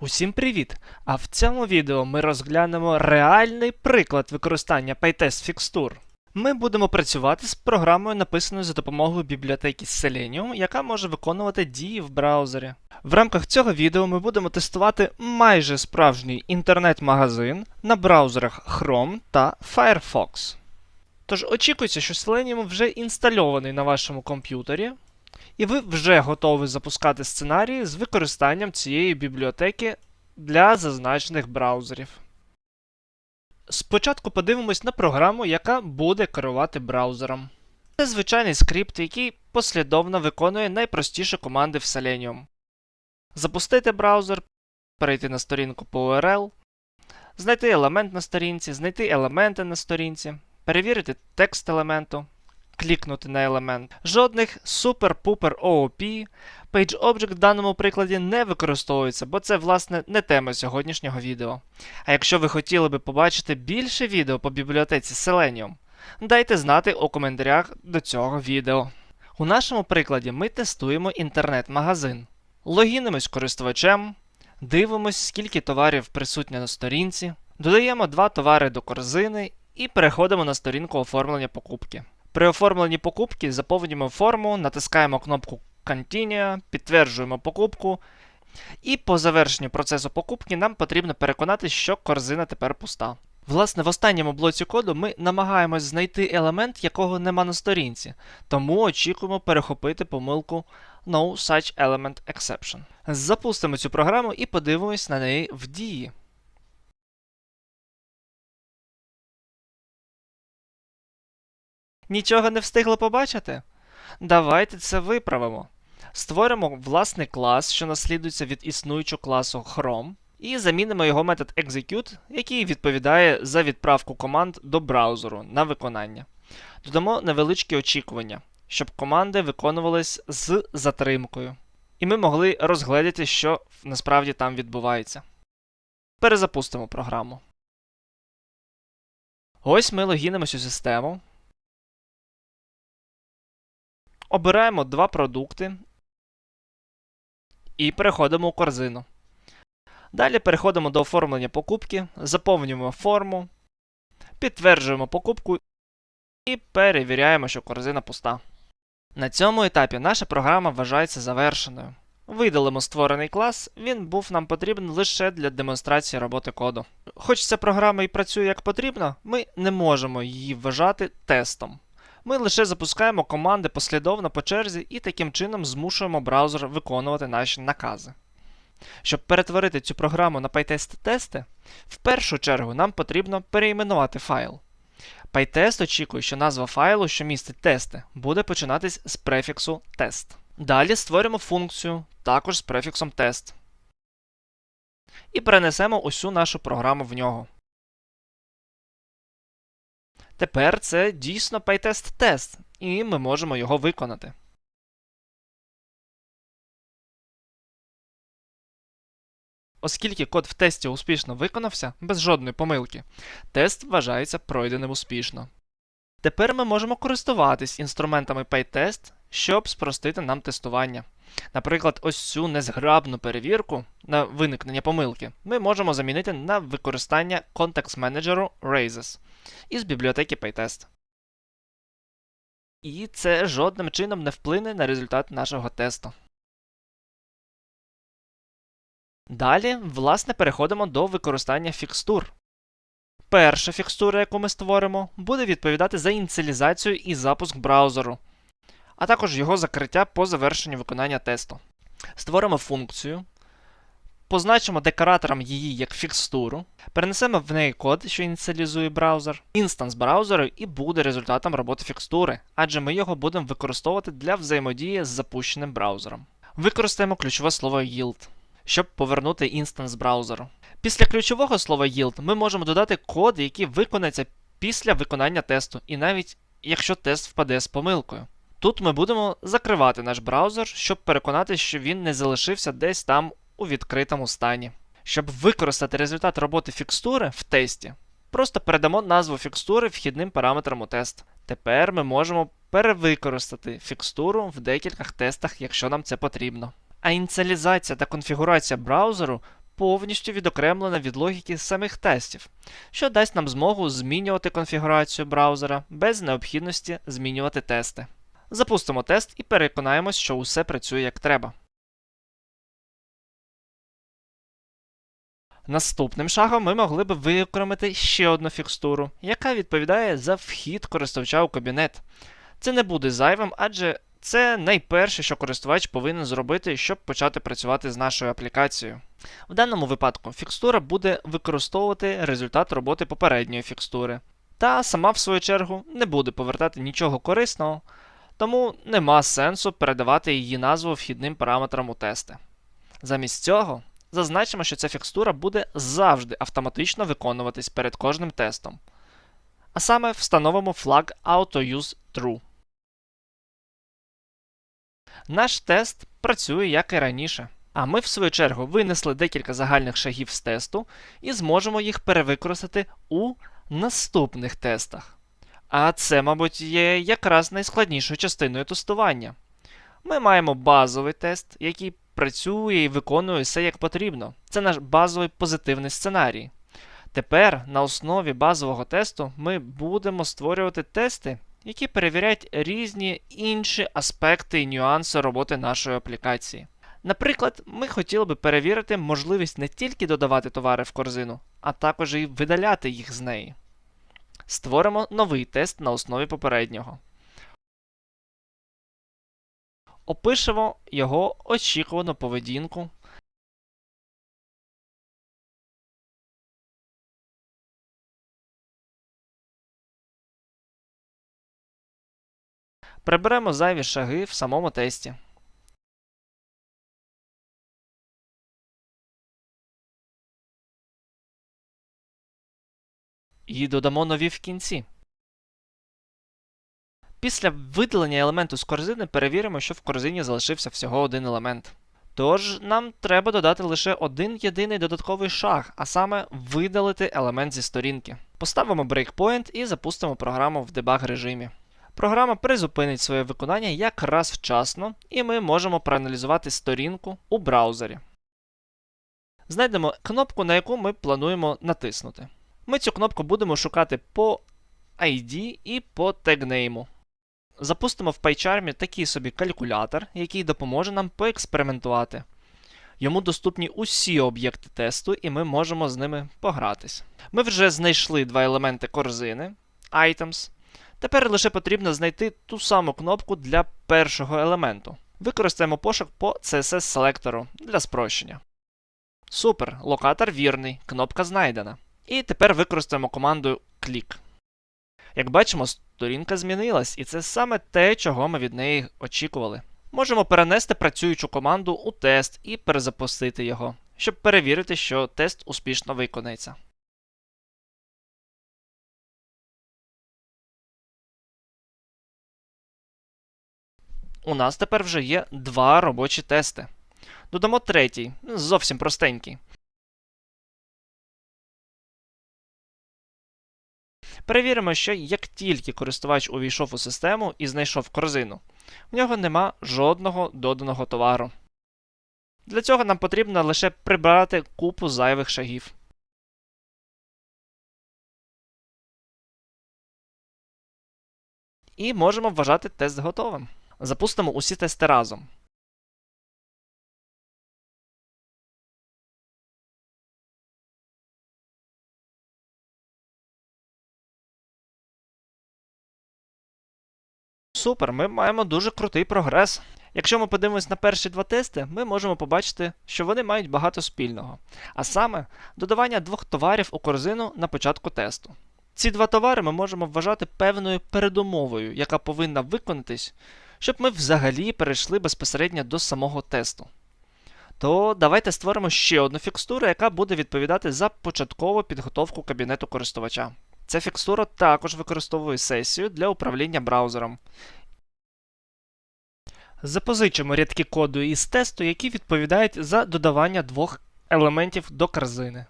Усім привіт! А в цьому відео ми розглянемо реальний приклад використання PyTest Fixture. Ми будемо працювати з програмою, написаною за допомогою бібліотеки Selenium, яка може виконувати дії в браузері. В рамках цього відео ми будемо тестувати майже справжній інтернет-магазин на браузерах Chrome та Firefox. Тож очікується, що Selenium вже інстальований на вашому комп'ютері, і ви вже готові запускати сценарії з використанням цієї бібліотеки для зазначених браузерів. Спочатку подивимось на програму, яка буде керувати браузером. Це звичайний скрипт, який послідовно виконує найпростіші команди в Selenium. Запустити браузер, перейти на сторінку по URL, знайти елемент на сторінці, знайти елементи на сторінці, перевірити текст елементу, клікнути на елемент. Жодних супер-пупер OOP, PageObject в даному прикладі не використовується, бо це, власне, не тема сьогоднішнього відео. А якщо ви хотіли би побачити більше відео по бібліотеці Selenium, дайте знати у коментарях до цього відео. У нашому прикладі ми тестуємо інтернет-магазин. Логінимось користувачем, дивимось, скільки товарів присутньо на сторінці, додаємо два товари до корзини і переходимо на сторінку оформлення покупки. При оформленні покупки заповнюємо форму, натискаємо кнопку Continue, підтверджуємо покупку. І по завершенню процесу покупки нам потрібно переконати, що корзина тепер пуста. Власне, в останньому блоці коду ми намагаємось знайти елемент, якого нема на сторінці, тому очікуємо перехопити помилку No Such Element Exception. Запустимо цю програму і подивимось на неї в дії. Нічого не встигли побачити? Давайте це виправимо. Створимо власний клас, що наслідується від існуючого класу Chrome, і замінимо його метод execute, який відповідає за відправку команд до браузеру на виконання. Додамо невеличкі очікування, щоб команди виконувались з затримкою. І ми могли розгледіти, що насправді там відбувається. Перезапустимо програму. Ось ми логінимось у систему. Обираємо два продукти і переходимо у корзину. Далі переходимо до оформлення покупки, заповнюємо форму, підтверджуємо покупку і перевіряємо, що корзина пуста. На цьому етапі наша програма вважається завершеною. Видалимо створений клас, він був нам потрібен лише для демонстрації роботи коду. Хоч ця програма і працює як потрібно, ми не можемо її вважати тестом. Ми лише запускаємо команди послідовно по черзі і таким чином змушуємо браузер виконувати наші накази. Щоб перетворити цю програму на PyTest-тести, в першу чергу нам потрібно переіменувати файл. PyTest очікує, що назва файлу, що містить тести, буде починатись з префіксу test. Далі створимо функцію також з префіксом test. І перенесемо усю нашу програму в нього. Тепер це дійсно PyTest тест, і ми можемо його виконати. Оскільки код в тесті успішно виконався, без жодної помилки, тест вважається пройденим успішно. Тепер ми можемо користуватись інструментами PyTest, щоб спростити нам тестування. Наприклад, ось цю незграбну перевірку на виникнення помилки ми можемо замінити на використання контекст менеджеру Raises із бібліотеки PyTest. І це жодним чином не вплине на результат нашого тесту. Далі, власне, переходимо до використання фікстур. Перша фікстура, яку ми створимо, буде відповідати за ініціалізацію і запуск браузеру, а також його закриття по завершенню виконання тесту. Створимо функцію, позначимо декоратором її як фікстуру, перенесемо в неї код, що ініціалізує браузер, інстанс браузеру і буде результатом роботи фікстури, адже ми його будемо використовувати для взаємодії з запущеним браузером. Використаємо ключове слово yield, щоб повернути інстанс браузеру. Після ключового слова yield ми можемо додати код, який виконається після виконання тесту, і навіть якщо тест впаде з помилкою. Тут ми будемо закривати наш браузер, щоб переконатися, що він не залишився десь там у відкритому стані. Щоб використати результат роботи фікстури в тесті, просто передамо назву фікстури вхідним параметром у тест. Тепер ми можемо перевикористати фікстуру в декількох тестах, якщо нам це потрібно. А ініціалізація та конфігурація браузеру повністю відокремлена від логіки самих тестів, що дасть нам змогу змінювати конфігурацію браузера без необхідності змінювати тести. Запустимо тест і переконаємось, що усе працює як треба. Наступним шагом ми могли б виокремити ще одну фікстуру, яка відповідає за вхід користувача у кабінет. Це не буде зайвим, адже це найперше, що користувач повинен зробити, щоб почати працювати з нашою аплікацією. В даному випадку фікстура буде використовувати результат роботи попередньої фікстури, та сама, в свою чергу, не буде повертати нічого корисного, тому нема сенсу передавати її назву вхідним параметрам у тести. Замість цього зазначимо, що ця фікстура буде завжди автоматично виконуватись перед кожним тестом. А саме встановимо флаг AutoUseTrue. Наш тест працює як і раніше. А ми, в свою чергу, винесли декілька загальних шагів з тесту і зможемо їх перевикористати у наступних тестах. А це, мабуть, є якраз найскладнішою частиною тестування. Ми маємо базовий тест, який працює і виконує все як потрібно. Це наш базовий позитивний сценарій. Тепер на основі базового тесту ми будемо створювати тести, які перевіряють різні інші аспекти і нюанси роботи нашої аплікації. Наприклад, ми хотіли би перевірити можливість не тільки додавати товари в корзину, а також і видаляти їх з неї. Створимо новий тест на основі попереднього. Опишемо його очікувану поведінку. Приберемо зайві шаги в самому тесті. І додамо нові в кінці. Після видалення елементу з корзини перевіримо, що в корзині залишився всього один елемент. Тож нам треба додати лише один єдиний додатковий шаг, а саме видалити елемент зі сторінки. Поставимо брейкпоінт і запустимо програму в дебаг режимі. Програма призупинить своє виконання якраз вчасно, і ми можемо проаналізувати сторінку у браузері. Знайдемо кнопку, на яку ми плануємо натиснути. Ми цю кнопку будемо шукати по ID і по тегнейму. Запустимо в PyCharm такий собі калькулятор, який допоможе нам поекспериментувати. Йому доступні усі об'єкти тесту, і ми можемо з ними погратись. Ми вже знайшли два елементи корзини Items. Тепер лише потрібно знайти ту саму кнопку для першого елементу. Використаємо пошук по CSS селектору для спрощення. Супер! Локатор вірний, кнопка знайдена. І тепер використаємо команду click. Як бачимо, сторінка змінилась, і це саме те, чого ми від неї очікували. Можемо перенести працюючу команду у тест і перезапустити його, щоб перевірити, що тест успішно виконається. У нас тепер вже є два робочі тести. Додамо третій, зовсім простенький. Перевіримо, що як тільки користувач увійшов у систему і знайшов корзину, в нього нема жодного доданого товару. Для цього нам потрібно лише прибрати купу зайвих шагів. І можемо вважати тест готовим. Запустимо усі тести разом. Супер, ми маємо дуже крутий прогрес. Якщо ми подивимось на перші два тести, ми можемо побачити, що вони мають багато спільного. А саме, додавання двох товарів у корзину на початку тесту. Ці два товари ми можемо вважати певною передумовою, яка повинна виконатись, щоб ми взагалі перейшли безпосередньо до самого тесту. То давайте створимо ще одну фікстуру, яка буде відповідати за початкову підготовку кабінету користувача. Ця фікстура також використовує сесію для управління браузером. Запозичимо рядки коду із тесту, які відповідають за додавання двох елементів до корзини.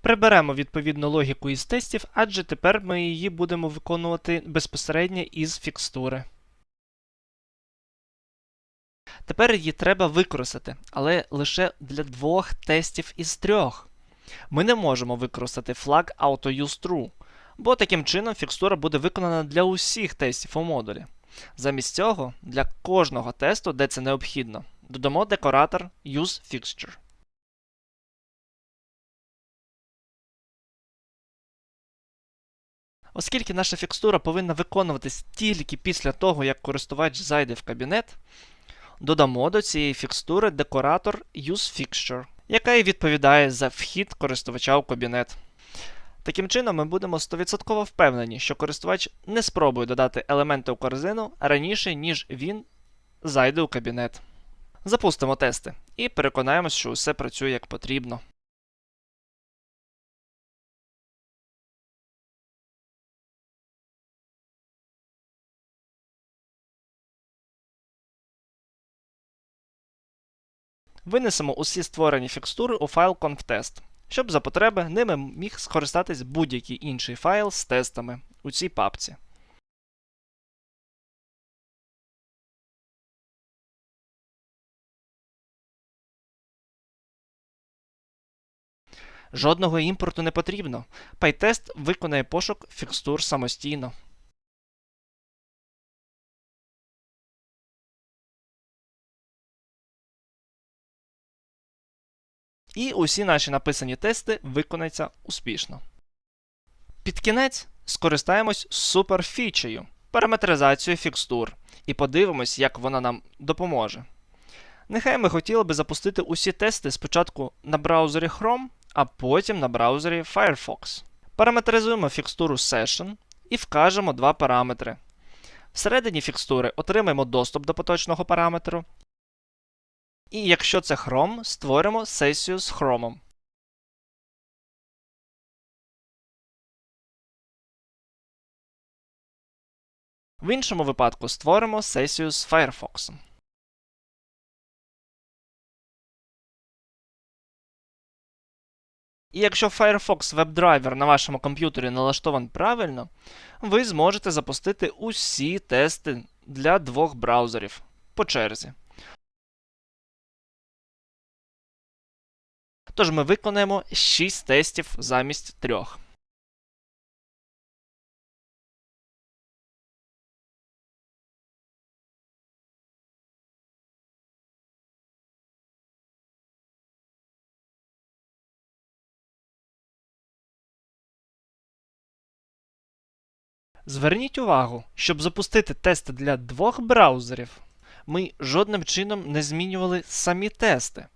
Приберемо відповідну логіку із тестів, адже тепер ми її будемо виконувати безпосередньо із фікстури. Тепер її треба використати, але лише для двох тестів із трьох. Ми не можемо використати флаг AutoUseTrue, бо таким чином фікстура буде виконана для усіх тестів у модулі. Замість цього, для кожного тесту, де це необхідно, додамо декоратор UseFixture. Оскільки наша фікстура повинна виконуватись тільки після того, як користувач зайде в кабінет, додамо до цієї фікстури декоратор UseFixture, яка і відповідає за вхід користувача у кабінет. Таким чином, ми будемо 100% впевнені, що користувач не спробує додати елементи у корзину раніше, ніж він зайде у кабінет. Запустимо тести і переконаємось, що усе працює як потрібно. Винесемо усі створені фікстури у файл conftest, щоб за потреби ними міг скористатись будь-який інший файл з тестами у цій папці. Жодного імпорту не потрібно. PyTest виконає пошук фікстур самостійно. І усі наші написані тести виконаються успішно. Під кінець скористаємось суперфічею параметризацією фікстур і подивимось, як вона нам допоможе. Нехай ми хотіли би запустити усі тести спочатку на браузері Chrome, а потім на браузері Firefox. Параметризуємо фікстуру Session і вкажемо два параметри. Всередині фікстури отримаємо доступ до поточного параметру. І якщо це Chrome, створимо сесію з Chrome. В іншому випадку створимо сесію з Firefox. І якщо Firefox WebDriver на вашому комп'ютері налаштований правильно, ви зможете запустити усі тести для двох браузерів по черзі. Тож ми виконаємо 6 тестів замість 3. Зверніть увагу, щоб запустити тести для двох браузерів, ми жодним чином не змінювали самі тести.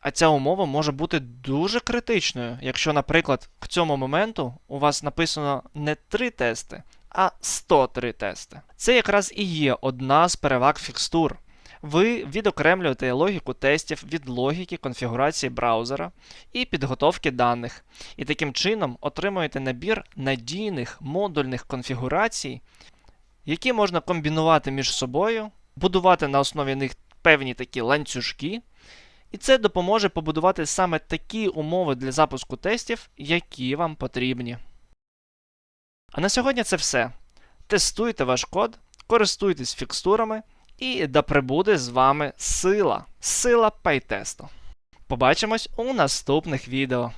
А ця умова може бути дуже критичною, якщо, наприклад, к цьому моменту у вас написано не 3 тести, а 103 тести. Це якраз і є одна з переваг фікстур. Ви відокремлюєте логіку тестів від логіки конфігурації браузера і підготовки даних, і таким чином отримуєте набір надійних модульних конфігурацій, які можна комбінувати між собою, будувати на основі них певні такі ланцюжки. І це допоможе побудувати саме такі умови для запуску тестів, які вам потрібні. А на сьогодні це все. Тестуйте ваш код, користуйтесь фікстурами, і да прибуде з вами сила, сила пайтесту. Побачимось у наступних відео.